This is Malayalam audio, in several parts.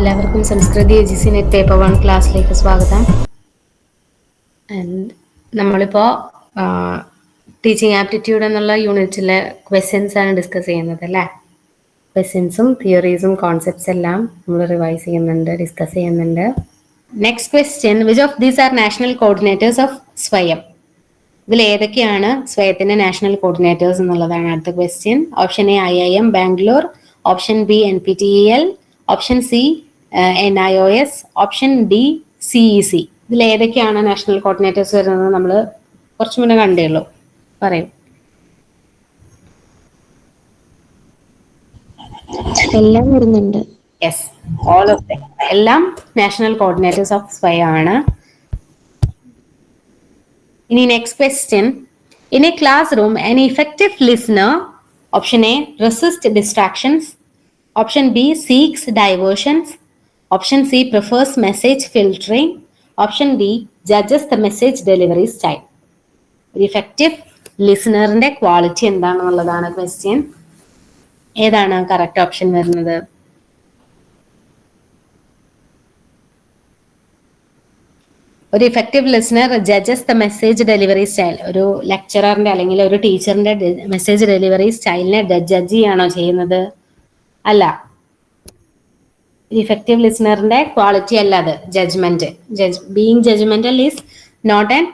എല്ലാവർക്കും Samskrithi A G C net paper one ക്ലാസ്സിലേക്ക് സ്വാഗതം. ആൻഡ് നമ്മളിപ്പോൾ ടീച്ചിങ് ആപ്റ്റിറ്റ്യൂഡ് എന്നുള്ള യൂണിറ്റിലെ ക്വസ്റ്റ്യൻസ് ആണ് ഡിസ്കസ് ചെയ്യുന്നത് അല്ലേ? ക്വസ്റ്റ്യൻസും തിയറീസും കോൺസെപ്റ്റ്സ് എല്ലാം നമ്മൾ റിവൈസ് ചെയ്യുന്നുണ്ട് ഡിസ്കസ് ചെയ്യുന്നുണ്ട്. Next question which of these are national coordinators of Swayam ഇതിൽ ഏതൊക്കെയാണ് സ്വയത്തിന്റെ നാഷണൽ കോർഡിനേറ്റേഴ്സ് എന്നുള്ളതാണ് അടുത്ത question option A I I M Bangalore option B N P T L option C N I O S option D C E C ഇതിൽ ഏതൊക്കെയാണ് നാഷണൽ കോർഡിനേറ്റേഴ്സ് വരുന്നത് നമ്മൾ കുറച്ച് മുന്നേ കണ്ടേ ഉള്ളൂ. പറയൂ. എല്ലാം വരുന്നുണ്ട്. യെസ് ഓൾ ഓഫ് ദം എല്ലാം നാഷണൽ കോർഡിനേറ്റേഴ്സ് ഓഫ് സ്വയം ആണ്. ഇനി next question in a classroom an effective listener option A resist distractions option B seeks diversions option C prefers message filtering option D judges the message delivery style ഒരു ഇഫക്റ്റീവ് ലിസണറിന്റെ ക്വാളിറ്റി എന്താണെന്നുള്ളതാണ് ക്വസ്റ്റ്യൻ ഏതാണ് കറക്റ്റ് ഓപ്ഷൻ വരുന്നത്? ഒരു effective listener judges the message delivery style ഒരു ലെക്ചററിന്റെ അല്ലെങ്കിൽ ഒരു ടീച്ചറിന്റെ മെസ്സേജ് ഡെലിവറി സ്റ്റൈലിനെ ജഡ്ജ് ചെയ്യാണോ ചെയ്യുന്നത്? അല്ല. ഇഫക്റ്റീവ് ലിസണറിന്റെ ക്വാളിറ്റി അല്ല അത് judgment judge being judgemental is not an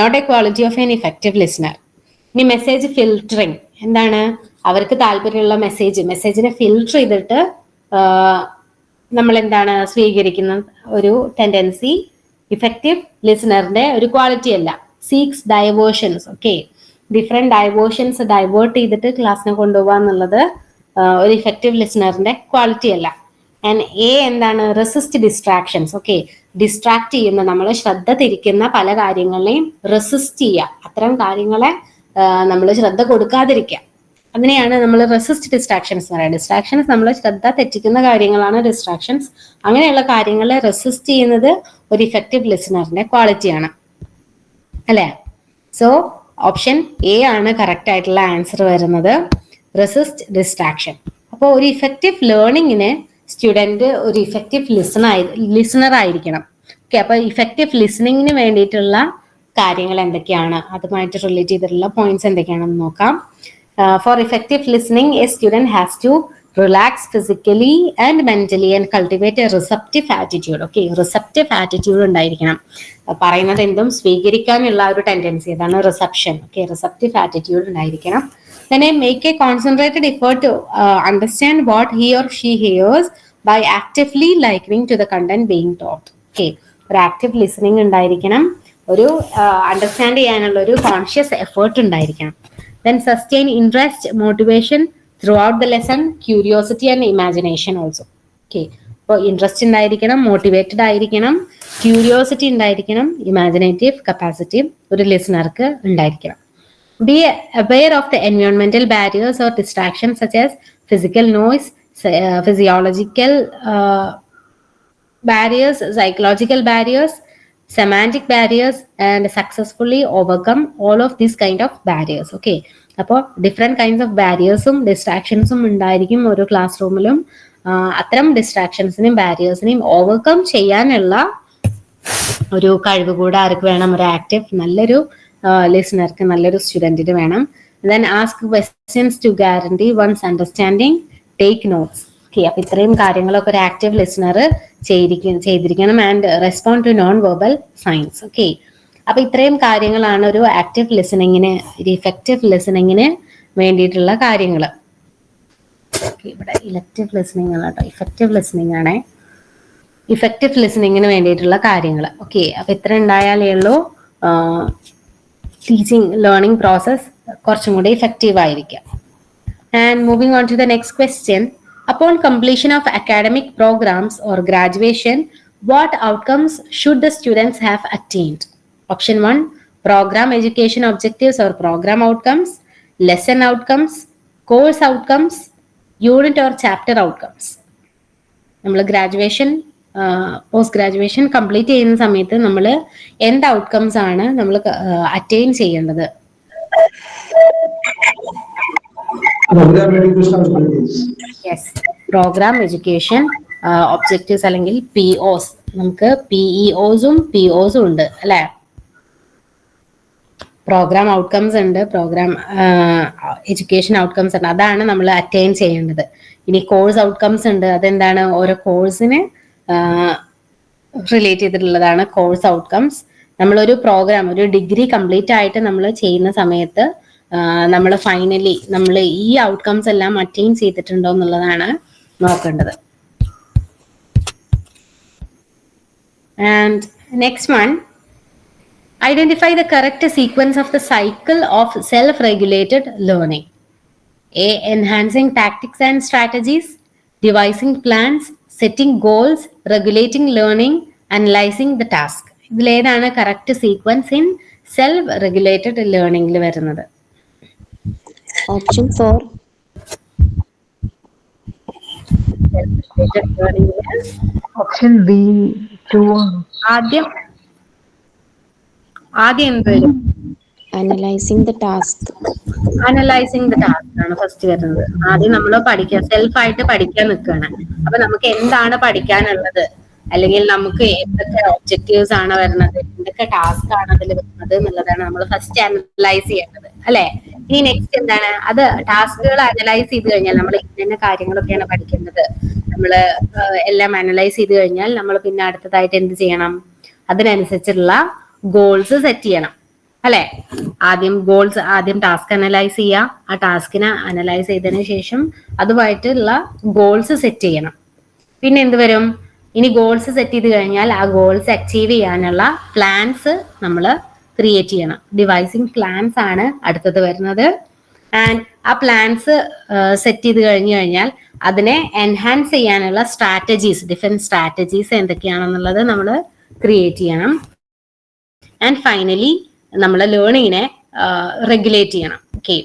not a quality of an effective listener ഇനി മെസ്സേജ് ഫിൽറ്ററിങ് എന്താണ്? അവർക്ക് താല്പര്യമുള്ള മെസ്സേജ് മെസ്സേജിനെ ഫിൽറ്റർ ചെയ്തിട്ട് നമ്മൾ എന്താണ് സ്വീകരിക്കുന്ന ഒരു ടെൻഡൻസി ഇഫക്റ്റീവ് ലിസണറിന്റെ ഒരു ക്വാളിറ്റി അല്ല. Seeks diversions okay different diversions divert ചെയ്തിട്ട് ക്ലാസ്സിനെ കൊണ്ടുപോകുക എന്നുള്ളത് ഒരു ഇഫക്റ്റീവ് ലിസണറിന്റെ ക്വാളിറ്റി അല്ല. ആൻഡ് എ എന്താണ്? റെസിസ്റ്റ് ഡിസ്ട്രാക്ഷൻസ് ഓക്കെ ഡിസ്ട്രാക്ട് ചെയ്യുന്ന. നമ്മൾ ശ്രദ്ധ തിരിക്കുന്ന പല കാര്യങ്ങളെയും റെസിസ്റ്റ് ചെയ്യുക. അത്തരം കാര്യങ്ങളെ നമ്മൾ ശ്രദ്ധ കൊടുക്കാതിരിക്കുക. അതിനെയാണ് നമ്മൾ റെസിസ്റ്റ് ഡിസ്ട്രാക്ഷൻസ് എന്ന് പറയുന്നത്. ഡിസ്ട്രാക്ഷൻസ് നമ്മൾ ശ്രദ്ധ തെറ്റിക്കുന്ന കാര്യങ്ങളാണ് ഡിസ്ട്രാക്ഷൻസ് അങ്ങനെയുള്ള കാര്യങ്ങളെ റെസിസ്റ്റ് ചെയ്യുന്നത് ഒരു ഇഫക്റ്റീവ് ലിസണറിന്റെ ക്വാളിറ്റിയാണ് അല്ലേ? സോ ഓപ്ഷൻ എ ആണ് കറക്റ്റ് ആയിട്ടുള്ള ആൻസർ വരുന്നത്. റെസിസ്റ്റ് ഡിസ്ട്രാക്ഷൻ അപ്പോൾ ഒരു ഇഫക്റ്റീവ് ലേണിങ്ങിന് സ്റ്റുഡന്റ് ഒരു ഇഫക്റ്റീവ് ലിസണർ ലിസണർ ആയിരിക്കണം. ഓക്കെ അപ്പൊ ഇഫക്റ്റീവ് ലിസണിങ്ങിന് വേണ്ടിയിട്ടുള്ള കാര്യങ്ങൾ എന്തൊക്കെയാണ്? അതുമായിട്ട് റിലേറ്റ് ചെയ്തിട്ടുള്ള പോയിന്റ്സ് എന്തൊക്കെയാണെന്ന് നോക്കാം. For effective listening a student has to relax physically and mentally and cultivate a receptive attitude okay receptive attitude ഉണ്ടായിരിക്കണം. പറയുന്നത് എന്തും സ്വീകരിക്കാനുള്ള ഒരു ടെൻഡൻസി അതാണ് റിസപ്ഷൻ ഓക്കെ റിസപ്റ്റീവ് ആറ്റിറ്റ്യൂഡ് ഉണ്ടായിരിക്കണം. Then I make a concentrated effort to uh, understand what he or she hears by actively likening to the content being taught. Okay. ഒരു ആക്റ്റീവ് ലിസണിങ് ഉണ്ടായിരിക്കണം. ഒരു അണ്ടർസ്റ്റാൻഡ് ചെയ്യാനുള്ള ഒരു കോൺഷ്യസ് എഫേർട്ട് ഉണ്ടായിരിക്കണം. Then sustain interest motivation throughout the lesson curiosity and imagination also okay അപ്പോൾ ഇൻട്രസ്റ്റ് ഉണ്ടായിരിക്കണം മോട്ടിവേറ്റഡ് ആയിരിക്കണം ക്യൂരിയോസിറ്റി ഉണ്ടായിരിക്കണം ഇമാജിനേറ്റീവ് കപ്പാസിറ്റി ഒരു ലിസണർക്ക് ഉണ്ടായിരിക്കണം. Be aware of the environmental barriers or distractions such as physical noise, uh, physiological uh, barriers, psychological barriers, semantic barriers, and successfully overcome all of these kind of barriers. Okay. അപ്പോൾ ഡിഫറെന്റ് കൈൻഡ്സ് ഓഫ് ബാരിയേഴ്സും ഡിസ്ട്രാക്ഷൻസും ഉണ്ടായിരിക്കും ഒരു ക്ലാസ് റൂമിലും അത്തരം ഡിസ്ട്രാക്ഷൻസിനെയും ബാരിയേഴ്സിനെയും ഓവർകം ചെയ്യാനുള്ള ഒരു കഴിവ് കൂടെ ആർക്ക് വേണം ഒരു ആക്റ്റീവ് നല്ലൊരു ലിസണർക്ക് നല്ലൊരു സ്റ്റുഡന്റിന് വേണം. Then ask questions to guarantee one's understanding take notes okay അപ്പൊ ഇത്രയും കാര്യങ്ങളൊക്കെ ഒരു ആക്റ്റീവ് ലിസണർ ചെയ്തിരിക്കും ചെയ്തിരിക്കണം and respond to non verbal sciences okay അപ്പൊ ഇത്രയും കാര്യങ്ങളാണ് ഒരു ആക്റ്റീവ് ലിസണിങ്ങിന് ഒരു ഇഫക്റ്റീവ് ലിസണിങ്ങിന് വേണ്ടിയിട്ടുള്ള കാര്യങ്ങൾ. ഇവിടെ ഇലക്റ്റീവ് ലിസണിങ് ആണ് കേട്ടോ. ഇഫക്റ്റീവ് ലിസണിങ് ആണേ. ഇഫക്റ്റീവ് ലിസണിങ്ങിന് വേണ്ടിയിട്ടുള്ള കാര്യങ്ങൾ. ഓക്കെ അപ്പൊ ഇത്ര ഉണ്ടായാലേ ഉള്ളൂ. ടീച്ചിങ് ലേണിംഗ് പ്രോസസ് കുറച്ചും കൂടി ഇഫക്റ്റീവ് ആയിരിക്കാം. And moving on to the next question അപ്പോൾ completion of academic programs or graduation what outcomes should the students have attained option one program education objectives or program outcomes lesson outcomes course outcomes unit or chapter outcomes നമ്മൾ ഗ്രാജുവേഷൻ പോസ്റ്റ് ഗ്രാജുവേഷൻ കംപ്ലീറ്റ് ചെയ്യുന്ന സമയത്ത് നമ്മൾ എന്ത് ഔട്ട്കംസ് ആണ് നമ്മൾ അറ്റൈൻ ചെയ്യേണ്ടത്. യെസ് പ്രോഗ്രാം എഡ്യൂക്കേഷൻ ഒബ്ജക്റ്റീവ്സ് അല്ലെങ്കിൽ പി ഒസ് നമുക്ക് പിഇ ഒസും പി ഒസും ഉണ്ട് അല്ലേ? പ്രോഗ്രാം ഔട്ട്കംസ് ഉണ്ട് പ്രോഗ്രാം എഡ്യൂക്കേഷൻ ഔട്ട്കംസ് ഉണ്ട്. അതാണ് നമ്മൾ അറ്റൈൻ ചെയ്യേണ്ടത്. ഇനി കോഴ്സ് ഔട്ട്കംസ് ഉണ്ട്. അതെന്താണ്? ഓരോ കോഴ്സിന് റിലേറ്റ് ചെയ്തിട്ടുള്ളതാണ് കോഴ്സ് ഔട്ട്കംസ് നമ്മളൊരു പ്രോഗ്രാം ഒരു ഡിഗ്രി കംപ്ലീറ്റ് ആയിട്ട് നമ്മൾ ചെയ്യുന്ന സമയത്ത് നമ്മൾ ഫൈനലി നമ്മൾ ഈ ഔട്ട്കംസ് എല്ലാം അറ്റൈൻ ചെയ്തിട്ടുണ്ടോ എന്നുള്ളതാണ് നോക്കേണ്ടത്. And next one identify the correct sequence of the cycle of self regulated learning. A Enhancing tactics and strategies devising plans, setting goals, regulating learning, analyzing the task. ഇതിലേതാണ് correct sequence in self regulated ലേണിംഗിൽ വരുന്നത്. Option four option B two ആദ്യം ആദ്യം എന്ത് വരും? Analyzing the task analyzing task ആണ് ഫസ്റ്റ് വരുന്നത്. ആദ്യം നമ്മൾ പഠിക്കുക സെൽഫ് ആയിട്ട് പഠിക്കാൻ നിൽക്കുകയാണ് അപ്പൊ നമുക്ക് എന്താണ് പഠിക്കാനുള്ളത്? അല്ലെങ്കിൽ നമുക്ക് എന്തൊക്കെ ഒബ്ജക്റ്റീവ്സ് ആണ് വരുന്നത്? എന്തൊക്കെ ടാസ്ക് ആണ് അതിൽ വരുന്നത് എന്നുള്ളതാണ് നമ്മൾ ഫസ്റ്റ് അനലൈസ് ചെയ്യേണ്ടത്. അല്ലെ? ഇനി നെക്സ്റ്റ് എന്താണ്? അത് ടാസ്കുകൾ അനലൈസ് ചെയ്ത് കഴിഞ്ഞാൽ നമ്മൾ ഇന്ന കാര്യങ്ങളൊക്കെയാണ് പഠിക്കുന്നത് നമ്മൾ എല്ലാം അനലൈസ് ചെയ്ത് കഴിഞ്ഞാൽ നമ്മൾ പിന്നെ അടുത്തതായിട്ട് എന്ത് ചെയ്യണം? അതിനനുസരിച്ചുള്ള ഗോൾസ് സെറ്റ് ചെയ്യണം. അല്ലെ? ആദ്യം ഗോൾസ് ആദ്യം ടാസ്ക് അനലൈസ് ചെയ്യുക ആ ടാസ്കിനെ അനലൈസ് ചെയ്തതിന് ശേഷം അതുമായിട്ടുള്ള ഗോൾസ് സെറ്റ് ചെയ്യണം. പിന്നെ എന്ത് വരും? ഇനി ഗോൾസ് സെറ്റ് ചെയ്ത് കഴിഞ്ഞാൽ ആ ഗോൾസ് അച്ചീവ് ചെയ്യാനുള്ള പ്ലാൻസ് നമ്മൾ ക്രിയേറ്റ് ചെയ്യണം. ഡിവൈസിങ് പ്ലാൻസ് ആണ് അടുത്തത് വരുന്നത്. ആൻഡ് ആ പ്ലാൻസ് സെറ്റ് ചെയ്ത് കഴിഞ്ഞു കഴിഞ്ഞാൽ അതിനെ എൻഹാൻസ് ചെയ്യാനുള്ള സ്ട്രാറ്റജീസ് ഡിഫറെന്റ് സ്ട്രാറ്റജീസ് എന്തൊക്കെയാണെന്നുള്ളത് നമ്മൾ ക്രിയേറ്റ് ചെയ്യണം. ആൻഡ് ഫൈനലി നമ്മൾ ലേണിങ്ങിനെ റെഗുലേറ്റ് ചെയ്യണം. Okay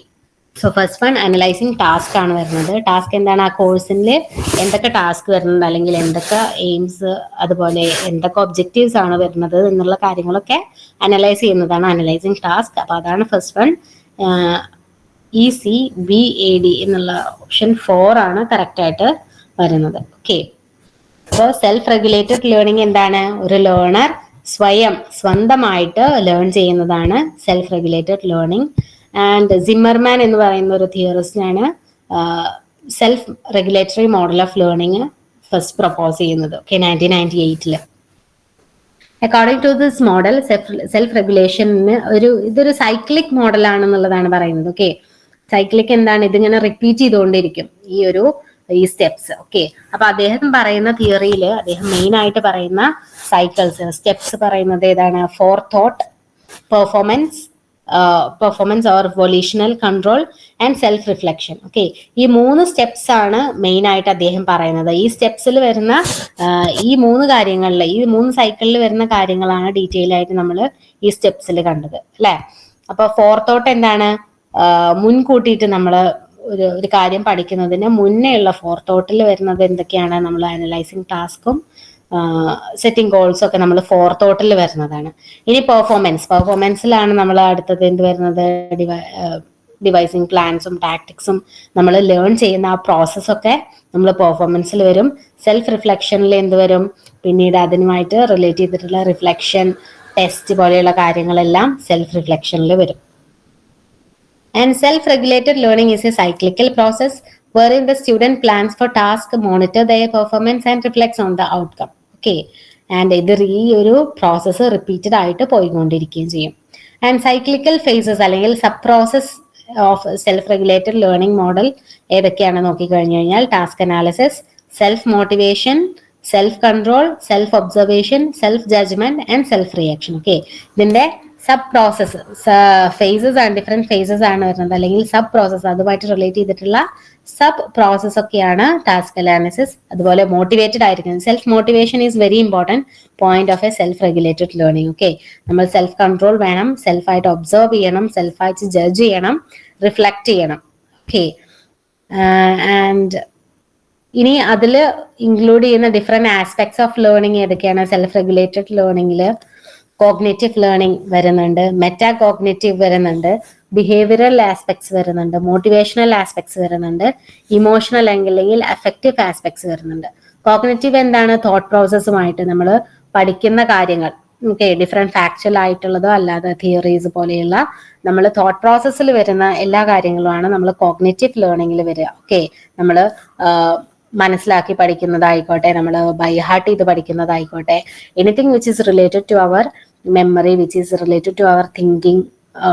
so first one analyzing task ആണ് വരുന്നത്. ടാസ്ക് എന്താണ്? ആ കോഴ്സിൽ എന്തൊക്കെ ടാസ്ക് വരുന്നത്? അല്ലെങ്കിൽ എന്തൊക്കെ എയിംസ് അതുപോലെ എന്തൊക്കെ ഒബ്ജക്റ്റീവ്സ് ആണ് വരുന്നത്? എന്നുള്ള കാര്യങ്ങളൊക്കെ അനലൈസ് ചെയ്യുന്നതാണ് അനലൈസിങ് ടാസ്ക് അപ്പൊ അതാണ് first one E C B A D എന്നുള്ള ഓപ്ഷൻ ഫോർ ആണ് കറക്റ്റ് ആയിട്ട് വരുന്നത്. ഓക്കെ അപ്പോൾ സെൽഫ് റെഗുലേറ്റഡ് ലേണിംഗ് എന്താണ്? ഒരു ലേണർ സ്വയം സ്വന്തമായിട്ട് ലേൺ ചെയ്യുന്നതാണ് self regulated learning and Zimmerman എന്ന് പറയുന്ന ഒരു തിയറിസ്റ്റിനാണ് self regulatory model of learning first propose ചെയ്യുന്നത്. Okay nineteen ninety എയ്റ്റിൽ according to this model self self റെഗുലേഷന് ഒരു ഇതൊരു സൈക്ലിക് മോഡലാണെന്നുള്ളതാണ് പറയുന്നത്. ഓക്കെ സൈക്ലിക് എന്താണ്? ഇതിങ്ങനെ റിപ്പീറ്റ് ചെയ്തുകൊണ്ടിരിക്കും. ഈ ഒരു ഈ സ്റ്റെപ്സ് ഓക്കെ അപ്പൊ അദ്ദേഹം പറയുന്ന തിയറിയിൽ അദ്ദേഹം മെയിൻ ആയിട്ട് പറയുന്ന സൈക്കിൾസ് സ്റ്റെപ്സ് പറയുന്നത് ഏതാണ്? Forethought performance performance or volitional control and self reflection okay ഈ മൂന്ന് സ്റ്റെപ്സ് ആണ് മെയിൻ ആയിട്ട് അദ്ദേഹം പറയുന്നത്. ഈ സ്റ്റെപ്സിൽ വരുന്ന ഈ മൂന്ന് കാര്യങ്ങളിൽ ഈ മൂന്ന് സൈക്കിളിൽ വരുന്ന കാര്യങ്ങളാണ് ഡീറ്റെയിൽ ആയിട്ട് നമ്മൾ ഈ സ്റ്റെപ്സിൽ കണ്ടത് അല്ലെ? അപ്പൊ ഫോർത്തോട്ട് എന്താണ്? മുൻകൂട്ടിയിട്ട് നമ്മൾ ഒരു ഒരു കാര്യം പഠിക്കുന്നതിന് മുന്നേ ഉള്ള ഫോർത്തോട്ടിൽ വരുന്നത് എന്തൊക്കെയാണ്? നമ്മൾ അനലൈസിങ് ടാസ്കും സെറ്റിംഗ് ഗോൾസും ഒക്കെ നമ്മൾ ഫോർ ഫോർത്തോട്ടിൽ വരുന്നതാണ്. ഇനി പെർഫോമൻസ് പെർഫോമൻസിലാണ് നമ്മൾ അടുത്തത് എന്ത് വരുന്നത്? ഡിവൈസിങ് പ്ലാൻസും ടാക്ടിക്സും നമ്മൾ ലേൺ ചെയ്യുന്ന ആ പ്രോസസ്സൊക്കെ നമ്മൾ പെർഫോമൻസിൽ വരും. സെൽഫ് റിഫ്ലക്ഷനിൽ എന്ത് വരും? പിന്നീട് അതിനുമായിട്ട് റിലേറ്റ് ചെയ്തിട്ടുള്ള റിഫ്ലക്ഷൻ ടെസ്റ്റ് പോലെയുള്ള കാര്യങ്ങളെല്ലാം സെൽഫ് റിഫ്ലക്ഷനിൽ വരും. And self-regulated learning is a cyclical process wherein the student plans for task, monitor their performance and reflects on the outcome. Okay. And ഇത് ഈ ഒരു പ്രോസസ്സ് റിപ്പീറ്റഡ് ആയിട്ട് പോയിക്കൊണ്ടിരിക്കുകയും ചെയ്യും ആൻഡ് സൈക്ലിക്കൽ ഫേസസ് അല്ലെങ്കിൽ sub process of self regulated learning model ഏതൊക്കെയാണ് നോക്കിക്കഴിഞ്ഞു കഴിഞ്ഞാൽ task analysis self motivation self control self observation self judgment and self reaction okay ഇതിന്റെ സബ് പ്രോസസ്സ് ഫേസസ് ആണ് ഡിഫറെന്റ് ഫേസസ് ആണ് വരുന്നത്. അല്ലെങ്കിൽ സബ് പ്രോസസ്സ് അതുമായിട്ട് റിലേറ്റ് ചെയ്തിട്ടുള്ള സബ് പ്രോസസ് ഒക്കെയാണ് ടാസ്ക് അനാലിസിസ് അതുപോലെ മോട്ടിവേറ്റഡ് ആയിരിക്കുന്നത് self motivation is very important point of a self regulated learning okay നമ്മൾ സെൽഫ് കൺട്രോൾ വേണം സെൽഫായിട്ട് ഒബ്സർവ് ചെയ്യണം സെൽഫായിട്ട് ജഡ്ജ് ചെയ്യണം റിഫ്ലക്ട് ചെയ്യണം ഓക്കെ ആൻഡ് ഇനി അതിൽ ഇൻക്ലൂഡ് ചെയ്യുന്ന ഡിഫറെന്റ് ആസ്പെക്ട്സ് ഓഫ് ലേണിംഗ് ഏതൊക്കെയാണ്? സെൽഫ് റെഗുലേറ്റഡ് ലേണിംഗിൽ കോഗ്നേറ്റീവ് ലേണിംഗ് വരുന്നുണ്ട് മെറ്റാ കോഗ്നേറ്റീവ് വരുന്നുണ്ട് ബിഹേവിയറൽ ആസ്പെക്ട്സ് വരുന്നുണ്ട് മോട്ടിവേഷണൽ ആസ്പെക്ട്സ് വരുന്നുണ്ട് ഇമോഷണൽ അല്ലെങ്കിൽ അഫക്റ്റീവ് ആസ്പെക്ട്സ് വരുന്നുണ്ട്. കോഗ്നേറ്റീവ് എന്താണ്? തോട്ട് പ്രോസസ്സുമായിട്ട് നമ്മൾ പഠിക്കുന്ന കാര്യങ്ങൾ. ഓക്കെ ഡിഫറെന്റ് ഫാക്ച്വൽ ആയിട്ടുള്ളതോ അല്ലാതെ തിയറീസ് പോലെയുള്ള നമ്മൾ തോട്ട് പ്രോസസ്സിൽ വരുന്ന എല്ലാ കാര്യങ്ങളുമാണ് നമ്മൾ കോഗ്നേറ്റീവ് ലേണിംഗിൽ വരിക. ഓക്കെ നമ്മൾ മനസ്സിലാക്കി പഠിക്കുന്നതായിക്കോട്ടെ നമ്മൾ ബൈ ഹാർട്ട് ചെയ്ത് പഠിക്കുന്നതായിക്കോട്ടെ anything which is related to our memory which is related to our thinking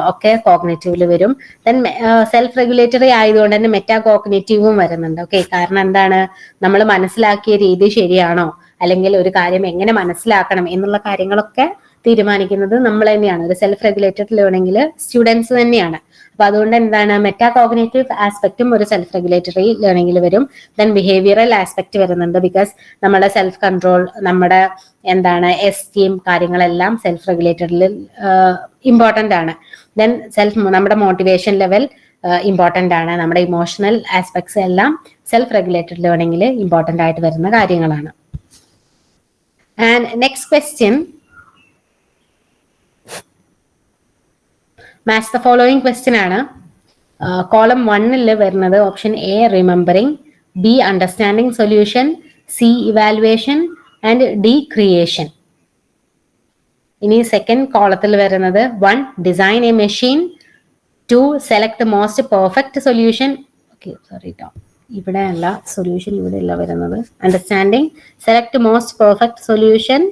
ഒക്കെ കോഗ്നേറ്റീവിൽ വരും. ദെൻ സെൽഫ് റെഗുലേറ്ററി ആയതുകൊണ്ട് തന്നെ മെറ്റാ കോഗ്നേറ്റീവും വരുന്നുണ്ട്. ഓക്കെ കാരണം എന്താണ്? നമ്മൾ മനസ്സിലാക്കിയ രീതി ശരിയാണോ? അല്ലെങ്കിൽ ഒരു കാര്യം എങ്ങനെ മനസ്സിലാക്കണം എന്നുള്ള കാര്യങ്ങളൊക്കെ തീരുമാനിക്കുന്നത് നമ്മൾ തന്നെയാണ്. ഒരു സെൽഫ് റെഗുലേറ്റഡ് ലേണിംഗിൽ സ്റ്റുഡൻസ് തന്നെയാണ്. അപ്പൊ അതുകൊണ്ട് എന്താണ് മെറ്റാ കോഗ്നേറ്റീവ് ആസ്പെക്റ്റും ഒരു സെൽഫ് റെഗുലേറ്ററി ലേണിംഗിൽ വരും. ദെൻ ബിഹേവിയറൽ ആസ്പെക്ട് വരുന്നുണ്ട് ബിക്കോസ് നമ്മുടെ സെൽഫ് കൺട്രോൾ നമ്മുടെ എന്താണ് എസ്റ്റീം കാര്യങ്ങളെല്ലാം സെൽഫ് റെഗുലേറ്റഡിൽ ഇമ്പോർട്ടന്റ് ആണ്. ദെൻ സെൽഫ് നമ്മുടെ മോട്ടിവേഷൻ ലെവൽ ഇമ്പോർട്ടന്റ് ആണ്. നമ്മുടെ ഇമോഷണൽ ആസ്പെക്ട്സ് എല്ലാം സെൽഫ് റെഗുലേറ്റഡ് ലേണിംഗിൽ ഇമ്പോർട്ടന്റ് ആയിട്ട് വരുന്ന കാര്യങ്ങളാണ്. And next question match the following question ആണ്. കോളം വണ്ണിൽ വരുന്നത് option A remembering B understanding solution C evaluation and D creation ഇനി സെക്കൻഡ് കോളത്തിൽ വരുന്നത് one design a machine two select most perfect solution okay sorry കേട്ടോ. ഇവിടെ അല്ല സൊല്യൂഷൻ ഇവിടെ അല്ല വരുന്നത്. Understanding select most perfect solution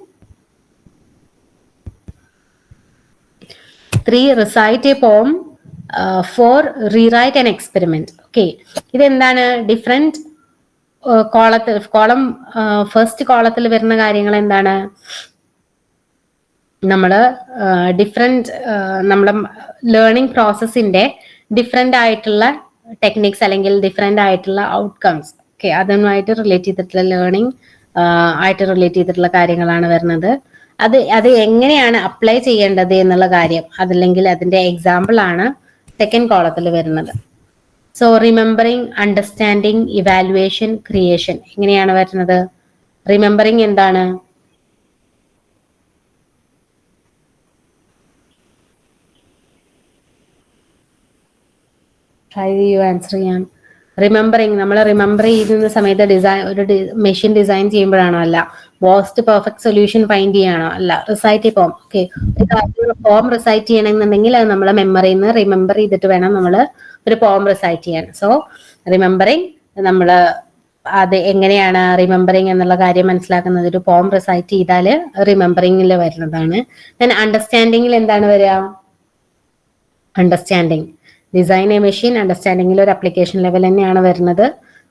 three recite a poem four rewrite and experiment okay ഇതെന്താണ്? ഡിഫറെന്റ് കോളത്തിൽ കോളം ഫസ്റ്റ് കോളത്തിൽ വരുന്ന കാര്യങ്ങൾ എന്താണ് നമ്മൾ ഡിഫറെന്റ് നമ്മുടെ ലേണിംഗ് പ്രോസസ്സിന്റെ ഡിഫറെന്റ് ആയിട്ടുള്ള ടെക്നിക്സ് അല്ലെങ്കിൽ ഡിഫറെന്റ് ആയിട്ടുള്ള ഔട്ട്കംസ് ഓക്കെ അതുമായിട്ട് റിലേറ്റ് ചെയ്തിട്ടുള്ള ലേണിംഗ് ആയിട്ട് റിലേറ്റ് ചെയ്തിട്ടുള്ള കാര്യങ്ങളാണ് വരുന്നത്. അത് അത് എങ്ങനെയാണ് അപ്ലൈ ചെയ്യേണ്ടത് എന്നുള്ള കാര്യം. അതല്ലെങ്കിൽ അതിന്റെ എക്സാമ്പിൾ ആണ് സെക്കൻഡ് കോളത്തിൽ വരുന്നത്. So remembering understanding evaluation creation എങ്ങനെയാണ് വരുന്നത്? റിമെമ്പറിങ് എന്താണ്? ട്രൈ ചെയ്യൂ ആൻസർ ചെയ്യാൻ റിമെമ്പറിങ് നമ്മൾ റിമെമ്പർ ചെയ്യുന്ന സമയത്ത് ഡിസൈൻ ഒരു മെഷീൻ ഡിസൈൻ ചെയ്യുമ്പോഴാണോ അല്ല? മോസ്റ്റ് പെർഫെക്റ്റ് സൊല്യൂഷൻ ഫൈൻഡ് ചെയ്യാണോ അല്ല? Recite poem okay poem recite ചെയ്യണമെന്നുണ്ടെങ്കിൽ അത് നമ്മളെ മെമ്മറിയിൽ നിന്ന് റിമെമ്പർ ചെയ്തിട്ട് വേണം നമ്മൾ ഒരു ഫോം റിസൈറ്റ് ചെയ്യാൻ. സോ റിമെമ്പറിങ് നമ്മൾ അത് എങ്ങനെയാണ് റിമെമ്പറിങ് എന്നുള്ള കാര്യം മനസ്സിലാക്കുന്നത്. ഒരു ഫോം റിസൈറ്റ് ചെയ്താൽ റിമെമ്പറിങ്ങിൽ വരുന്നതാണ്. ദെൻ അണ്ടർസ്റ്റാൻഡിങ്ങിൽ എന്താണ് വരിക? അണ്ടർസ്റ്റാൻഡിങ് ഡിസൈൻ എ മെഷീൻ അണ്ടർസ്റ്റാൻഡിങ്ങിൽ ഒരു അപ്ലിക്കേഷൻ ലെവൽ തന്നെയാണ് വരുന്നത്.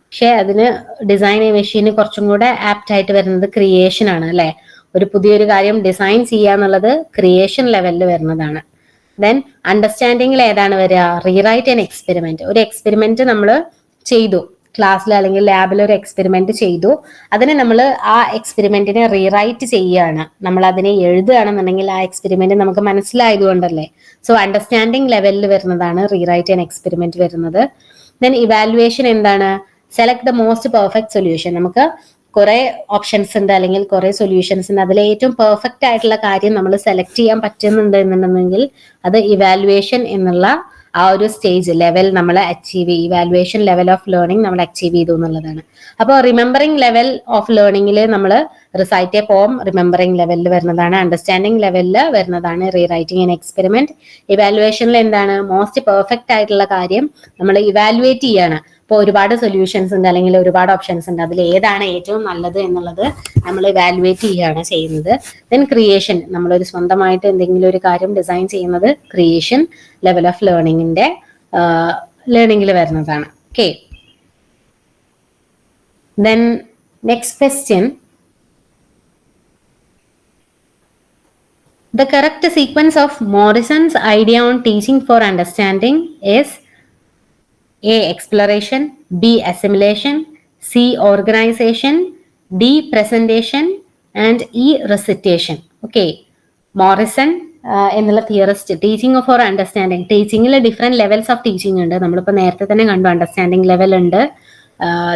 പക്ഷേ അതിന് ഡിസൈൻ എ മെഷീന് കുറച്ചും കൂടെ ആപ്റ്റ് ആയിട്ട് വരുന്നത് ക്രിയേഷൻ ആണ് അല്ലെ? ഒരു പുതിയൊരു കാര്യം ഡിസൈൻ ചെയ്യുക എന്നുള്ളത് ക്രിയേഷൻ ലെവലിൽ വരുന്നതാണ്. ദെൻ അണ്ടർസ്റ്റാൻഡിങ്ങിൽ ഏതാണ് വരിക? റീറൈറ്റ് ആൻഡ് എക്സ്പെരിമെന്റ് ഒരു എക്സ്പെരിമെന്റ് നമ്മൾ ചെയ്തു. ക്ലാസ്സിൽ അല്ലെങ്കിൽ ലാബിൽ ഒരു എക്സ്പെരിമെന്റ് ചെയ്തു. അതിനെ നമ്മൾ ആ എക്സ്പെരിമെന്റിനെ റീറൈറ്റ് ചെയ്യുകയാണ് നമ്മൾ അതിനെ എഴുതുകയാണെന്നുണ്ടെങ്കിൽ ആ എക്സ്പെരിമെന്റ് നമുക്ക് മനസ്സിലായതുകൊണ്ടല്ലേ. സോ അണ്ടർസ്റ്റാൻഡിങ് ലെവലിൽ വരുന്നതാണ് റീറൈറ്റ് ആൻ എക്സ്പെരിമെന്റ് വരുന്നത്. ദെൻ ഇവാലുവേഷൻ എന്താണ്? Select the most perfect solution നമുക്ക് കുറെ ഓപ്ഷൻസ് ഉണ്ട് അല്ലെങ്കിൽ കുറെ സൊല്യൂഷൻസ് ഉണ്ട്. അതിൽ ഏറ്റവും പെർഫെക്റ്റ് ആയിട്ടുള്ള കാര്യം നമ്മൾ സെലക്ട് ചെയ്യാൻ പറ്റുന്നുണ്ട് എന്നുണ്ടെങ്കിൽ അത് ഇവാലുവേഷൻ എന്നുള്ള ആ ഒരു സ്റ്റേജ് ലെവൽ നമ്മൾ achieve evaluation level of learning നമ്മൾ അച്ചീവ് ചെയ്തു എന്നുള്ളതാണ്. അപ്പോൾ റിമെമ്പറിംഗ് ലെവൽ ഓഫ് ലേണിംഗിൽ നമ്മൾ റിസൈറ്റ് എ പോം റിമെമ്പറിംഗ് ലെവലിൽ വരുന്നതാണ്. അണ്ടർസ്റ്റാൻഡിംഗ് ലെവലിൽ വരുന്നതാണ് റീ റൈറ്റിംഗ് ആൻഡ് എക്സ്പെരിമെന്റ് ഇവാലുവേഷനിൽ എന്താണ്? മോസ്റ്റ് പെർഫെക്റ്റ് ആയിട്ടുള്ള കാര്യം നമ്മൾ ഇവാലുവേറ്റ് ചെയ്യാണ്. ഇപ്പോൾ ഒരുപാട് സൊല്യൂഷൻസ് ഉണ്ട് അല്ലെങ്കിൽ ഒരുപാട് ഓപ്ഷൻസ് ഉണ്ട്. അതിൽ ഏതാണ് ഏറ്റവും നല്ലത് എന്നുള്ളത് നമ്മൾ ഇവാലുവേറ്റ് ചെയ്യുകയാണ് ചെയ്യുന്നത്. ദെൻ ക്രിയേഷൻ നമ്മളൊരു സ്വന്തമായിട്ട് എന്തെങ്കിലും ഒരു കാര്യം ഡിസൈൻ ചെയ്യുന്നത് ക്രിയേഷൻ ലെവൽ ഓഫ് ലേണിങ്ങിന്റെ ലേണിംഗിൽ വരുന്നതാണ്. Okay then next question The correct sequence of Morrison's idea on teaching for understanding is A. Exploration, B. Assimilation, C. Organization, D. Presentation, and E. Recitation. Okay. Morrison എന്നുള്ള തിയറിസ്റ്റ് ടീച്ചിങ് ഫോർ അണ്ടർസ്റ്റാൻഡിങ് ടീച്ചിങ്ങിൽ ഡിഫറെന്റ് ലെവൽസ് ഓഫ് ടീച്ചിങ് ഉണ്ട് നമ്മളിപ്പോൾ നേരത്തെ തന്നെ കണ്ടു അണ്ടർസ്റ്റാൻഡിങ് ലെവൽ ഉണ്ട്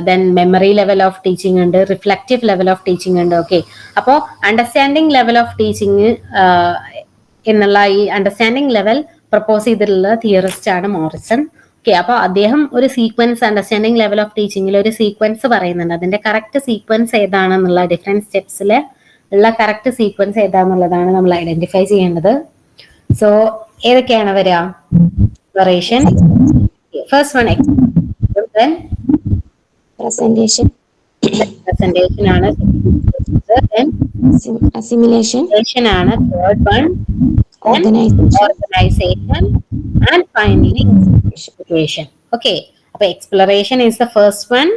then memory level of teaching ഉണ്ട് റിഫ്ലക്റ്റീവ് ലെവൽ ഓഫ് ടീച്ചിങ് ഉണ്ട് ഓക്കെ അപ്പോൾ അണ്ടർസ്റ്റാൻഡിങ് ലെവൽ ഓഫ് ടീച്ചിങ് എന്നുള്ള ഈ അണ്ടർസ്റ്റാൻഡിങ് ലെവൽ പ്രപ്പോസ് ചെയ്തിട്ടുള്ള തിയറിസ്റ്റ് ആണ് മോറിസൺ ഓക്കെ അപ്പോൾ അദ്ദേഹം ഒരു സീക്വൻസ് അണ്ടർസ്റ്റാൻഡിങ് ലെവൽ ഓഫ് ടീച്ചിങ്ങിൽ ഒരു സീക്വൻസ് പറയുന്നുണ്ട്. അതിന്റെ കറക്റ്റ് സീക്വൻസ് ഏതാണെന്നുള്ള ഡിഫറെന്റ് സ്റ്റെപ്സിൽ ഉള്ള കറക്റ്റ് സീക്വൻസ് ഏതാന്നുള്ളതാണ് നമ്മൾ ഐഡന്റിഫൈ ചെയ്യേണ്ടത്. സോ ഏതൊക്കെയാണ് വരിക? Exploration first one then presentation ആണ്. അസിമിലേഷൻ ആണ്. Third one organisation and finally execution okay അപ്പൊ exploration is the first one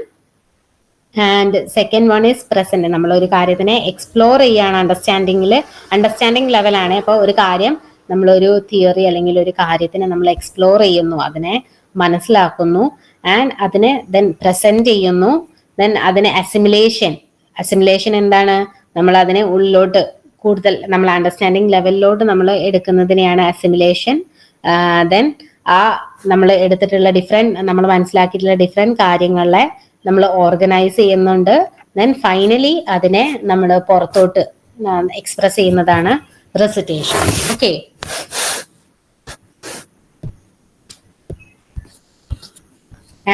and second one is present നമ്മൾ ഒരു കാര്യത്തിനെ എക്സ്പ്ലോർ ചെയ്യാണ് അണ്ടർസ്റ്റാൻഡിങ്ങിൽ അണ്ടർസ്റ്റാൻഡിങ് ലെവലാണ് അപ്പോൾ ഒരു കാര്യം നമ്മളൊരു തിയറി അല്ലെങ്കിൽ ഒരു കാര്യത്തിനെ നമ്മൾ എക്സ്പ്ലോർ ചെയ്യുന്നു. അതിനെ മനസ്സിലാക്കുന്നു. ആൻഡ് അതിനെ ദെൻ പ്രസന്റ് ചെയ്യുന്നു. ദെൻ അതിനെ അസിമുലേഷൻ അസിമുലേഷൻ എന്താണ്? നമ്മൾ അതിനെ ഉള്ളിലോട്ട് കൂടുതൽ നമ്മൾ അണ്ടർസ്റ്റാൻഡിങ് ലെവലിലോട്ട് നമ്മൾ എടുക്കുന്നതിനെയാണ് അസിമുലേഷൻ ദെൻ ആ നമ്മൾ എടുത്തിട്ടുള്ള ഡിഫറെന്റ് നമ്മൾ മനസ്സിലാക്കിയിട്ടുള്ള ഡിഫറെന്റ് കാര്യങ്ങളെ നമ്മൾ ഓർഗനൈസ് ചെയ്യുന്നുണ്ട്. ദെൻ ഫൈനലി അതിനെ നമ്മൾ പുറത്തോട്ട് എക്സ്പ്രസ് ചെയ്യുന്നതാണ് recitation okay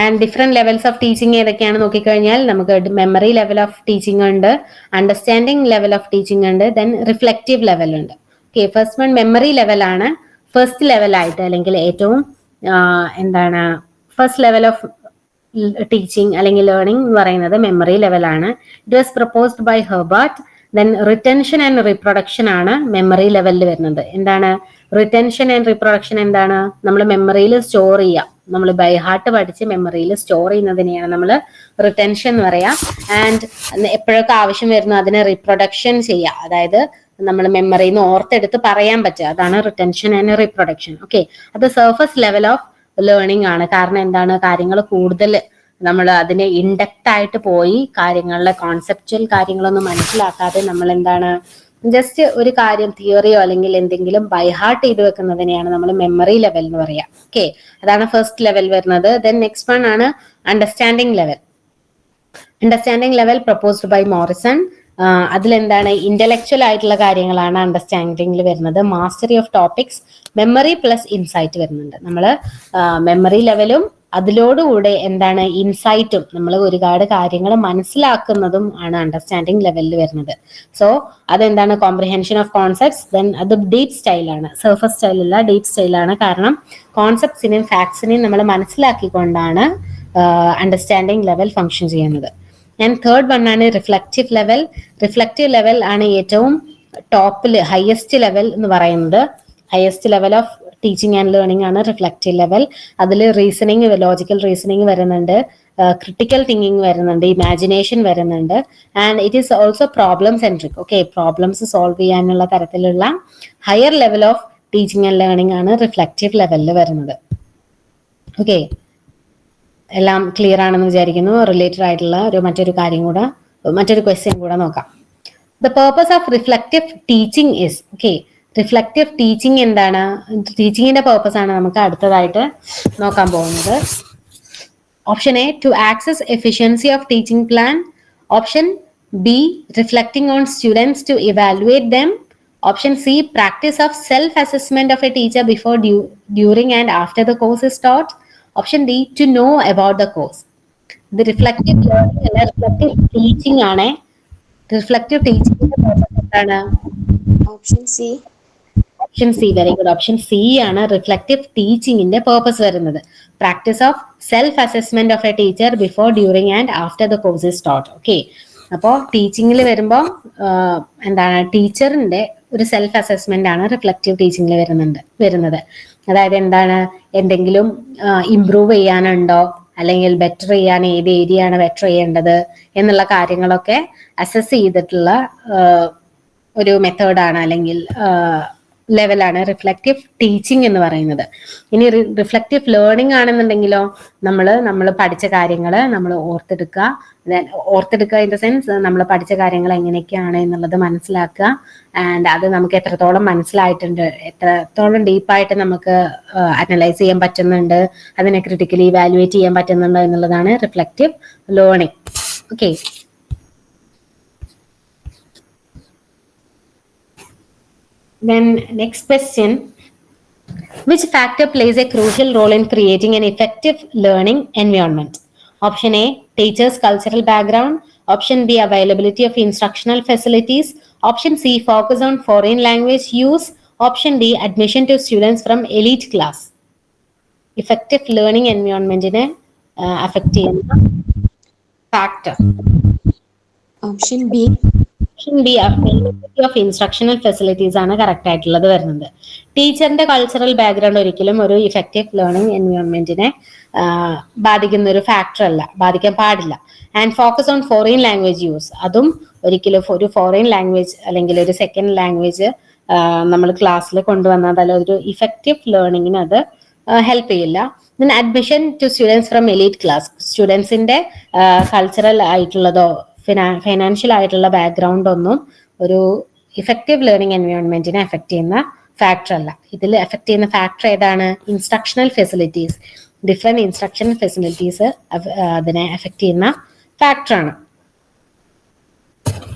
and different levels of teaching ഏതൊക്കെയാണ് നോക്കിക്കഴിഞ്ഞാൽ നമുക്ക് മെമ്മറി ലെവൽ ഓഫ് ടീച്ചിങ് ഉണ്ട് അണ്ടർസ്റ്റാൻഡിങ് ലെവൽ ഓഫ് ടീച്ചിങ് ഉണ്ട് ദെൻ റിഫ്ലക്റ്റീവ് ലെവൽ ഉണ്ട്. ഓക്കെ ഫസ്റ്റ് വൺ മെമ്മറി ലെവലാണ് ഫസ്റ്റ് ലെവലായിട്ട് അല്ലെങ്കിൽ ഏറ്റവും എന്താണ് ഫസ്റ്റ് ലെവൽ ഓഫ് ടീച്ചിങ് അല്ലെങ്കിൽ ലേണിംഗ് എന്ന് പറയുന്നത് മെമ്മറി ലെവലാണ് it was proposed by Herbart then retention and reproduction ആണ് മെമ്മറി ലെവലിൽ വരുന്നത്. എന്താണ് റിട്ടൻഷൻ ആൻഡ് റീപ്രൊഡക്ഷൻ എന്താണ്? നമ്മൾ മെമ്മറിയിൽ സ്റ്റോർ ചെയ്യാം. നമ്മൾ ബൈ ഹാർട്ട് പഠിച്ച് മെമ്മറിയിൽ സ്റ്റോർ ചെയ്യുന്നതിനെയാണ് നമ്മൾ റിട്ടൻഷൻ എന്ന് പറയാം. ആൻഡ് എപ്പോഴൊക്കെ ആവശ്യം വരുന്നു അതിനെ റീപ്രൊഡക്ഷൻ ചെയ്യുക അതായത് നമ്മൾ മെമ്മറിയിൽ നിന്ന് ഓർത്തെടുത്ത് പറയാൻ പറ്റുക. അതാണ് റിട്ടൻഷൻ ആൻഡ് റീപ്രൊഡക്ഷൻ ഓക്കെ അത് സർഫസ് ലെവൽ ഓഫ് ലേണിംഗ് ആണ്. കാരണം എന്താണ്? കാര്യങ്ങൾ കൂടുതൽ നമ്മൾ അതിനെ ഇൻഡക്റ്റ് ആയിട്ട് പോയി കാര്യങ്ങളിലെ കോൺസെപ്റ്റുവൽ കാര്യങ്ങളൊന്നും മനസ്സിലാക്കാതെ നമ്മൾ എന്താണ് ജസ്റ്റ് ഒരു കാര്യം തിയറിയോ അല്ലെങ്കിൽ എന്തെങ്കിലും ബൈ ഹാർട്ട് ചെയ്ത് വെക്കുന്നതിനെയാണ് നമ്മൾ മെമ്മറി ലെവൽ എന്ന് പറയാം. ഓക്കെ അതാണ് ഫസ്റ്റ് ലെവൽ വരുന്നത്. ദെൻ നെക്സ്റ്റ് വൺ ആണ് understanding level understanding level proposed by Morrison അതിലെന്താണ്? ഇന്റലക്ച്വൽ ആയിട്ടുള്ള കാര്യങ്ങളാണ് അണ്ടർസ്റ്റാൻഡിങ്ങിൽ വരുന്നത്. Mastery of topics memory plus insight വരുന്നുണ്ട്. നമ്മൾ മെമ്മറി ലെവലും അതിലോടുകൂടെ എന്താണ് ഇൻസൈറ്റും നമ്മൾ ഒരുപാട് കാര്യങ്ങൾ മനസ്സിലാക്കുന്നതും ആണ് അണ്ടർസ്റ്റാൻഡിങ് ലെവലിൽ വരുന്നത്. സോ അതെന്താണ്? കോംപ്രിഹെൻഷൻ ഓഫ് കോൺസെപ്റ്റ്സ് ദെൻ അത് ഡീപ് സ്റ്റൈലാണ് സർഫസ് സ്റ്റൈലല്ല ഡീപ് സ്റ്റൈലാണ് കാരണം കോൺസെപ്റ്റ്സിനെയും ഫാക്ട്സിനെയും നമ്മൾ മനസ്സിലാക്കിക്കൊണ്ടാണ് അണ്ടർസ്റ്റാൻഡിങ് ലെവൽ ഫങ്ഷൻ ചെയ്യുന്നത്. ആൻഡ് തേർഡ് വൺ ആണ് റിഫ്ലക്റ്റീവ് ലെവൽ റിഫ്ലക്റ്റീവ് ലെവൽ ആണ് ഏറ്റവും ടോപ്പിൽ ഹയസ്റ്റ് ലെവൽ എന്ന് പറയുന്നത്. Highest level of teaching and learning ആണ് റിഫ്ലക്റ്റീവ് ലെവൽ അതിൽ റീസണിങ് ലോജിക്കൽ റീസണിങ് വരുന്നുണ്ട്. ക്രിട്ടിക്കൽ തിങ്കിങ് വരുന്നുണ്ട് ഇമാജിനേഷൻ വരുന്നുണ്ട്. And it is also problem centric okay problems solve ചെയ്യാനുള്ള തരത്തിലുള്ള higher level of teaching and learning ആണ് റിഫ്ലക്റ്റീവ് ലെവലിൽ വരുന്നത്. ഓക്കെ എല്ലാം ക്ലിയർ ആണെന്ന് വിചാരിക്കുന്നു. റിലേറ്റഡ് ആയിട്ടുള്ള ഒരു മറ്റൊരു കാര്യം കൂടെ മറ്റൊരു ക്വസ്റ്റ്യൻ കൂടെ നോക്കാം. The purpose of reflective teaching is okay reflective teaching എന്താണ്? ടീച്ചിങ്ങിന്റെ പേർപ്പസ് ആണ് നമുക്ക് അടുത്തതായിട്ട് നോക്കാൻ പോകുന്നത്. Option A to access efficiency of teaching plan option B reflecting on students to evaluate them option C practice of self assessment of a teacher before during and after the course is taught option D to know about the course ഇത് റിഫ്ലക്റ്റീവ് ലേണിംഗ് അല്ല റിഫ്ലക്റ്റീവ് ടീച്ചിങ് ആണ്. റിഫ്ലക്റ്റീവ് ടീച്ചിങ്ങിന്റെ എന്താണ്? Option C. Option C very good option C ആണ് റിഫ്ലക്റ്റീവ് ടീച്ചിങ്ങിന്റെ പേർപ്പസ് വരുന്നത്. Practice of self assessment of a teacher before during and after the course is taught okay അപ്പോൾ ടീച്ചിങ്ങിൽ വരുമ്പോൾ എന്താണ് ടീച്ചറിന്റെ ഒരു സെൽഫ് അസസ്മെന്റ് ആണ് റിഫ്ലക്റ്റീവ് ടീച്ചിങ്ങിൽ വരുന്നുണ്ട് വരുന്നത്. അതായത് എന്താണ് എന്തെങ്കിലും ഇംപ്രൂവ് ചെയ്യാനുണ്ടോ? അല്ലെങ്കിൽ ബെറ്റർ ചെയ്യാൻ ഏത് ഏരിയ ആണ് ബെറ്റർ ചെയ്യേണ്ടത്? എന്നുള്ള കാര്യങ്ങളൊക്കെ അസസ് ചെയ്തിട്ടുള്ള ഒരു മെത്തേഡാണ് അല്ലെങ്കിൽ ലെവലാണ് റിഫ്ലക്റ്റീവ് ടീച്ചിങ് എന്ന് പറയുന്നത്. ഇനി റിഫ്ലക്റ്റീവ് ലേണിംഗ് ആണെന്നുണ്ടെങ്കിലോ നമ്മൾ നമ്മൾ പഠിച്ച കാര്യങ്ങൾ നമ്മൾ ഓർത്തെടുക്കുക. ഓർത്തെടുക്കുക ഇൻ ദ സെൻസ് നമ്മൾ പഠിച്ച കാര്യങ്ങൾ എങ്ങനെയൊക്കെയാണ് എന്നുള്ളത് മനസ്സിലാക്കുക. ആൻഡ് അത് നമുക്ക് എത്രത്തോളം മനസ്സിലായിട്ടുണ്ട് എത്രത്തോളം ഡീപ്പായിട്ട് നമുക്ക് അനലൈസ് ചെയ്യാൻ പറ്റുന്നുണ്ട് അതിനെ ക്രിട്ടിക്കലി ഇവാലുവേറ്റ് ചെയ്യാൻ പറ്റുന്നുണ്ട് എന്നുള്ളതാണ് reflective learning okay Then next question. Which factor plays a crucial role in creating an effective learning environment? Option A, teacher's cultural background. Option B, availability of instructional facilities. Option C, focus on foreign language use. Option D, admission to students from elite class. Effective learning environmentനെ affect ചെയ്യുന്ന factor option B B availability of instructional facilities ആണ് കറക്റ്റ് ആയിട്ടുള്ളത് വരുന്നത്. ടീച്ചറിന്റെ കൾച്ചറൽ ബാക്ക്ഗ്രൗണ്ട് ഒരിക്കലും ഒരു ഇഫക്റ്റീവ് ലേണിംഗ് എൻവയോൺമെന്റിനെ ബാധിക്കുന്ന ഒരു ഫാക്ടർ അല്ല ബാധിക്കാൻ പാടില്ല. And focus on foreign language use അതും ഒരിക്കലും ഒരു ഫോറിൻ ലാംഗ്വേജ് അല്ലെങ്കിൽ ഒരു സെക്കൻഡ് ലാംഗ്വേജ് നമ്മൾ ക്ലാസ്സിൽ കൊണ്ടുവന്നാൽ അല്ല ഒരു ഇഫക്റ്റീവ് ലേണിങ്ങിന് അത് ഹെൽപ്പ് ചെയ്യില്ല. Admission to students from elite class സ്റ്റുഡൻസിന്റെ cultural ആയിട്ടുള്ളതോ ഫൈനാൻഷ്യൽ ആയിട്ടുള്ള ബാക്ക്ഗ്രൗണ്ട് ഒന്നും ഒരു ഇഫക്റ്റീവ് ലേണിംഗ് എൻവയോൺമെന്റിനെ എഫക്ട് ചെയ്യുന്ന ഫാക്ടർ അല്ല. ഇതിൽ എഫക്ട് ചെയ്യുന്ന ഫാക്ടർ ഏതാണ്? Instructional facilities different instructional facilities അതിനെ എഫക്ട് ചെയ്യുന്ന ഫാക്ടറാണ്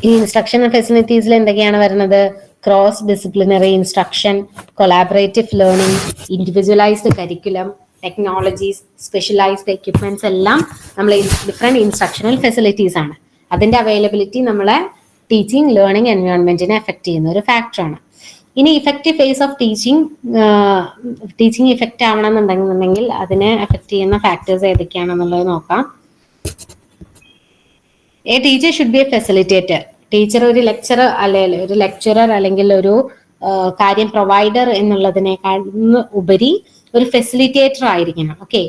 ഈ ഇൻസ്ട്രക്ഷണൽ ഫെസിലിറ്റീസിൽ എന്തൊക്കെയാണ് വരുന്നത്? Cross disciplinary instruction collaborative learning individualised curriculum technologies specialised equipments എല്ലാം നമ്മൾ ഡിഫറെന്റ് ഇൻസ്ട്രക്ഷണൽ ഫെസിലിറ്റീസ് ആണ്. അതിന്റെ അവൈലബിലിറ്റി നമ്മളെ ടീച്ചിങ് ലേണിംഗ് എൻവയോൺമെന്റിനെ എഫക്ട് ചെയ്യുന്ന ഒരു ഫാക്ടറാണ് ഇനി effective phase of teaching teaching effect ആവണമെന്നുണ്ടെന്നുണ്ടെങ്കിൽ അതിനെ എഫക്ട് ചെയ്യുന്ന ഫാക്ടേഴ്സ് ഏതൊക്കെയാണെന്നുള്ളത് നോക്കാം. A teacher should be a facilitator teacher ഒരു ലെക്ചർ അല്ലെങ്കിൽ ഒരു ലെക്ചറർ അല്ലെങ്കിൽ ഒരു കാര്യം പ്രൊവൈഡർ എന്നുള്ളതിനേക്കാൾ ഉപരി ഒരു ഫെസിലിറ്റേറ്റർ ആയിരിക്കണം. ഓക്കെ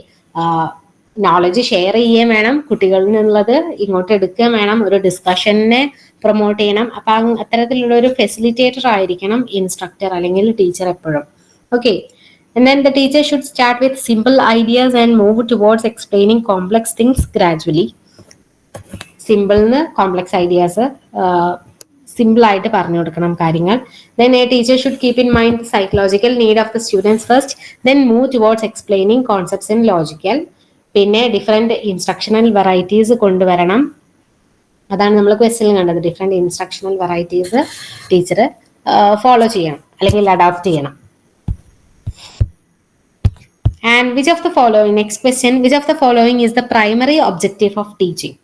നോളജ് ഷെയർ ചെയ്യുകയും വേണം കുട്ടികളിൽ നിന്നുള്ളത് ഇങ്ങോട്ട് എടുക്കുകയും വേണം ഒരു ഡിസ്കഷനെ പ്രൊമോട്ട് ചെയ്യണം. അപ്പൊ അത്തരത്തിലുള്ള ഒരു ഫെസിലിറ്റേറ്റർ ആയിരിക്കണം ഇൻസ്ട്രക്ടർ അല്ലെങ്കിൽ ടീച്ചർ എപ്പോഴും. Okay And then the teacher should start with simple ideas and move towards explaining complex things gradually. സിമ്പിൾന്ന് കോംപ്ലക്സ് ഐഡിയാസ് സിമ്പിൾ ആയിട്ട് പറഞ്ഞു കൊടുക്കണം കാര്യങ്ങൾ. Then a teacher should keep in mind psychological need of the students first then move towards explaining concepts in logical പിന്നെ ഡിഫറെന്റ് ഇൻസ്ട്രക്ഷണൽ വെറൈറ്റീസ് കൊണ്ടുവരണം. അതാണ് നമ്മൾ ക്വസ്റ്റിൽ കണ്ടത്. Different instructional varieties teacher follow ചെയ്യണം. അല്ലെങ്കിൽ അഡാപ്റ്റ് ചെയ്യണം. And which of the following next question which of the following is the primary objective of teaching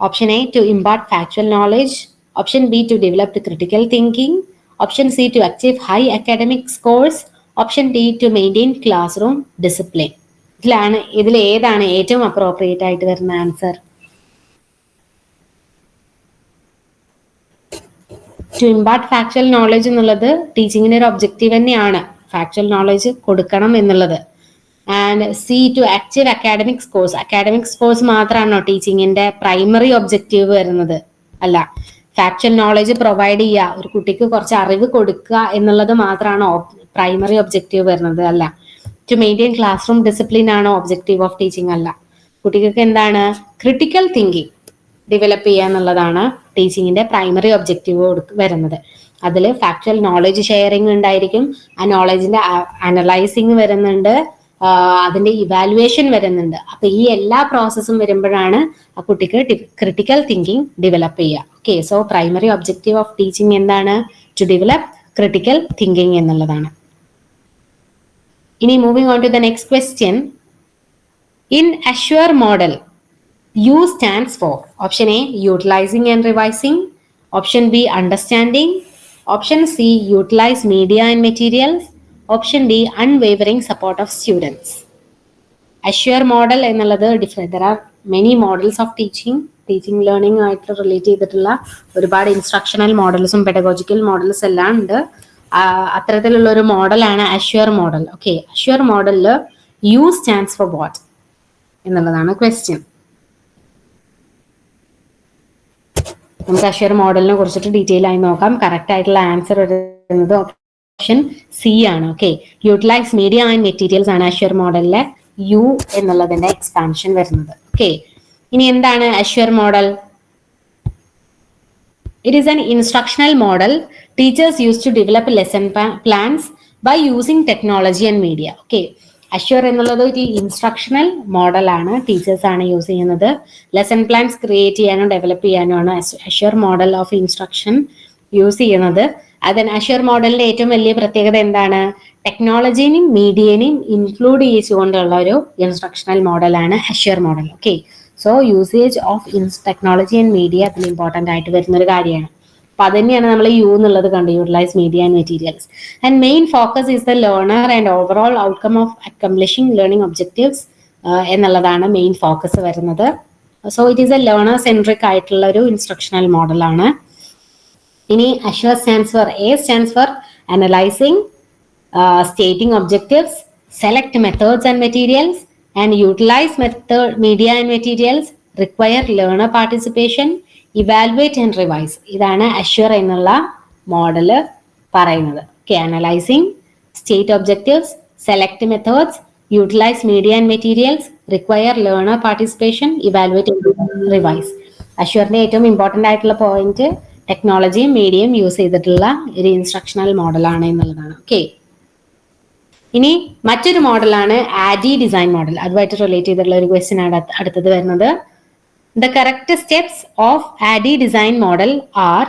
option A to impart factual knowledge option B to develop critical thinking option C to achieve high academic scores option D to maintain classroom discipline ഇതിലാണ് ഇതിൽ ഏതാണ് ഏറ്റവും അപ്രോപ്രിയേറ്റ് ആയിട്ട് വരുന്ന answer to impart factual knowledge എന്നുള്ളത് ടീച്ചിങ്ങിന് ഒരു ഒബ്ജക്റ്റീവ് തന്നെയാണ്. ഫാക്ച്വൽ നോളജ് കൊടുക്കണം എന്നുള്ളത്. And C to active academic course academic course മാത്രമാണോ ടീച്ചിങ്ങിന്റെ പ്രൈമറി ഒബ്ജക്റ്റീവ് വരുന്നത്? അല്ല. ഫാക്ച്വൽ നോളജ് പ്രൊവൈഡ് ചെയ്യുക. ഒരു കുട്ടിക്ക് കുറച്ച് അറിവ് കൊടുക്കുക എന്നുള്ളത് മാത്രമാണോ പ്രൈമറി ഒബ്ജക്റ്റീവ് വരുന്നത്? അല്ല. To maintain classroom discipline ആണോ ഒബ്ജക്റ്റീവ് ഓഫ് ടീച്ചിങ് അല്ല. കുട്ടികൾക്ക് എന്താണ്? ക്രിട്ടിക്കൽ തിങ്കിങ് ഡെവലപ്പ് ചെയ്യുക എന്നുള്ളതാണ് ടീച്ചിങ്ങിന്റെ പ്രൈമറി ഒബ്ജക്റ്റീവ് വരുന്നത്. അതിൽ ഫാക്ച്വൽ നോളജ് ഷെയറിംഗ് ഉണ്ടായിരിക്കും. ആ നോളജിന്റെ അനലൈസിങ് വരുന്നുണ്ട്. അതിന്റെ ഇവാലുവേഷൻ വരുന്നുണ്ട്. അപ്പൊ ഈ എല്ലാ പ്രോസസ്സും വരുമ്പോഴാണ് ആ കുട്ടിക്ക് ക്രിട്ടിക്കൽ തിങ്കിങ് ഡെവലപ്പ് ചെയ്യുക. Okay so primary objective of teaching എന്താണ്? ടു ഡെവലപ്പ് ക്രിട്ടിക്കൽ തിങ്കിങ് എന്നുള്ളതാണ്. ഇനി moving on to the next question in ASSURE model U stands for option A utilising and revising option B understanding option C utilise media and materials option D unwavering support of students ASSURE model എന്നുള്ളത് there are many models of teaching teaching learning ആയിട്ട് റിലേറ്റ് ചെയ്തിട്ടുള്ള ഒരുപാട് ഇൻസ്ട്രക്ഷണൽ മോഡൽസും പെഡഗോജിക്കൽ മോഡൽസ് എല്ലാം ഉണ്ട്. അത്തരത്തിലുള്ള ഒരു മോഡലാണ് അഷ്വർ മോഡൽ ഓക്കെ അഷ്വർ മോഡലിൽ യു സ്റ്റാൻഡ്സ് ഫോർ വാട്ട് എന്നുള്ളതാണ് ക്വസ്റ്റ്യൻ നമുക്ക് അഷ്വർ മോഡലിനെ കുറിച്ചിട്ട് ഡീറ്റെയിൽ ആയി നോക്കാം. കറക്റ്റ് ആയിട്ടുള്ള ആൻസർ വരുന്നത് ഓപ്ഷൻ സി ആണ്. Okay utilise media and materials ആണ് അഷ്വർ മോഡലിലെ യു എന്നുള്ളതിന്റെ എക്സ്പാൻഷൻ വരുന്നത്. ഓക്കെ ഇനി എന്താണ് ASSURE model It is an instructional model. Teachers use to develop lesson plans by using technology and media. Okay. ASSURE എന്നുള്ളത് ഒരു ഇൻസ്ട്രക്ഷണൽ മോഡലാണ് ടീച്ചേഴ്സ് ആണ് യൂസ് ചെയ്യുന്നത്. ലെസൺ പ്ലാൻസ് ക്രിയേറ്റ് ചെയ്യാനോ ഡെവലപ്പ് ചെയ്യാനോ ആണ് ASSURE model of instruction use ചെയ്യുന്നത്. അതൻ അഷ്യൂർ മോഡലിന്റെ ഏറ്റവും വലിയ പ്രത്യേകത എന്താണ്? ടെക്നോളജിനെയും മീഡിയനെയും ഇൻക്ലൂഡ് ചെയ്തുകൊണ്ടുള്ള ഒരു ഇൻസ്ട്രക്ഷണൽ മോഡലാണ് ASSURE model okay so usage of technology and media അതിൽ ഇമ്പോർട്ടന്റ് ആയിട്ട് വരുന്ന ഒരു കാര്യമാണ്. അപ്പൊ അത് തന്നെയാണ് നമ്മൾ യു എന്നുള്ളത് കണ്ട് utilise media and materials and main focus is the learner and overall outcome of accomplishing learning objectives എന്നുള്ളതാണ് മെയിൻ ഫോക്കസ് വരുന്നത്. So it is a learner centric ആയിട്ടുള്ള ഒരു ഇൻസ്ട്രക്ഷണൽ മോഡലാണ് ഇനി assure stands for A stands for analysing stating objectives select methods and materials and utilize method, media and materials, require learner participation, evaluate and revise ഇതാണ് അഷ്വർ എന്നുള്ള മോഡൽ പറയുന്നത്. Okay analysing state objectives select methods utilise media and materials require learner participation evaluate revise അഷ്വറിന്റെ ഏറ്റവും ഇമ്പോർട്ടന്റ് ആയിട്ടുള്ള പോയിന്റ് ടെക്നോളജിയും മീഡിയയും യൂസ് ചെയ്തിട്ടുള്ള ഒരു ഇൻസ്ട്രക്ഷണൽ മോഡലാണ് എന്നുള്ളതാണ്. ഓക്കെ ഇനി മറ്റൊരു മോഡലാണ് ആഡി ഡിസൈൻ മോഡൽ. അതുമായിട്ട് റിലേറ്റ് ചെയ്തിട്ടുള്ള ഒരു ക്വസ്റ്റ്യൻ ആണ് അടുത്തത് വരുന്നത്. The correct steps of ADDIE design model are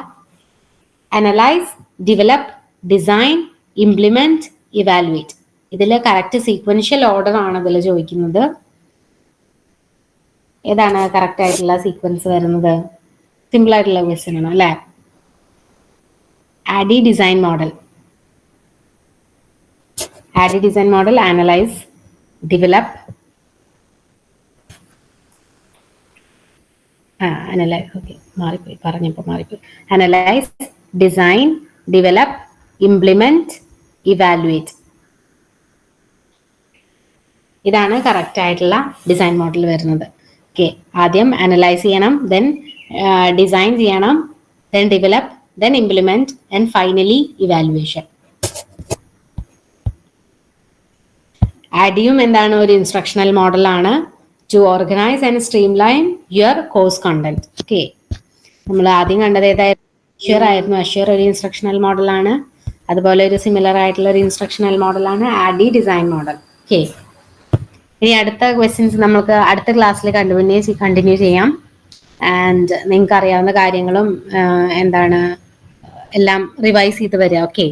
analyse develop design implement evaluate ഇതിൽ കറക്റ്റ് സീക്വൻഷ്യൽ ഓർഡർ ആണ് ഇതിൽ ചോദിക്കുന്നത്. ഏതാണ് കറക്റ്റ് ആയിട്ടുള്ള സീക്വൻസ് വരുന്നത്? സിമ്പിൾ ആയിട്ടുള്ള ക്വസ്റ്റ്യൻ ആണ് അല്ലേ? ADDIE design model. Design model analyse develop ആ അനലൈസ് ഓക്കെ മാറിപ്പോയി പറഞ്ഞപ്പോൾ മാറിപ്പോയി. Analyse design develop implement evaluate ഇതാണ് കറക്റ്റ് ആയിട്ടുള്ള ഡിസൈൻ മോഡൽ വരുന്നത്. ഓക്കെ ആദ്യം അനലൈസ് ചെയ്യണം ദെൻ ഡിസൈൻ ചെയ്യണം then develop then implement and finally evaluation ആഡിയും എന്താണ് ഒരു ഇൻസ്ട്രക്ഷണൽ മോഡലാണ് to organise and streamline your course content okay നമ്മൾ ആദ്യം കണ്ടത് ഏതായിരുന്നു അഷ്യൂർ ആയിരുന്നു. അഷ്യൂർ ഒരു ഇൻസ്ട്രക്ഷണൽ മോഡലാണ് അതുപോലെ ഒരു സിമിലർ ആയിട്ടുള്ള ഒരു ഇൻസ്ട്രക്ഷണൽ മോഡലാണ് ആഡി ഡിസൈൻ മോഡൽ ഓക്കെ ഇനി അടുത്ത ക്വസ്റ്റ്യൻസ് നമുക്ക് അടുത്ത ക്ലാസ്സിൽ കണ്ടിന്യൂ കണ്ടിന്യൂ ചെയ്യാം. ആൻഡ് നിങ്ങൾക്ക് അറിയാവുന്ന കാര്യങ്ങളും എന്താണ് എല്ലാം റിവൈസ് ചെയ്ത് വരിക. ഓക്കെ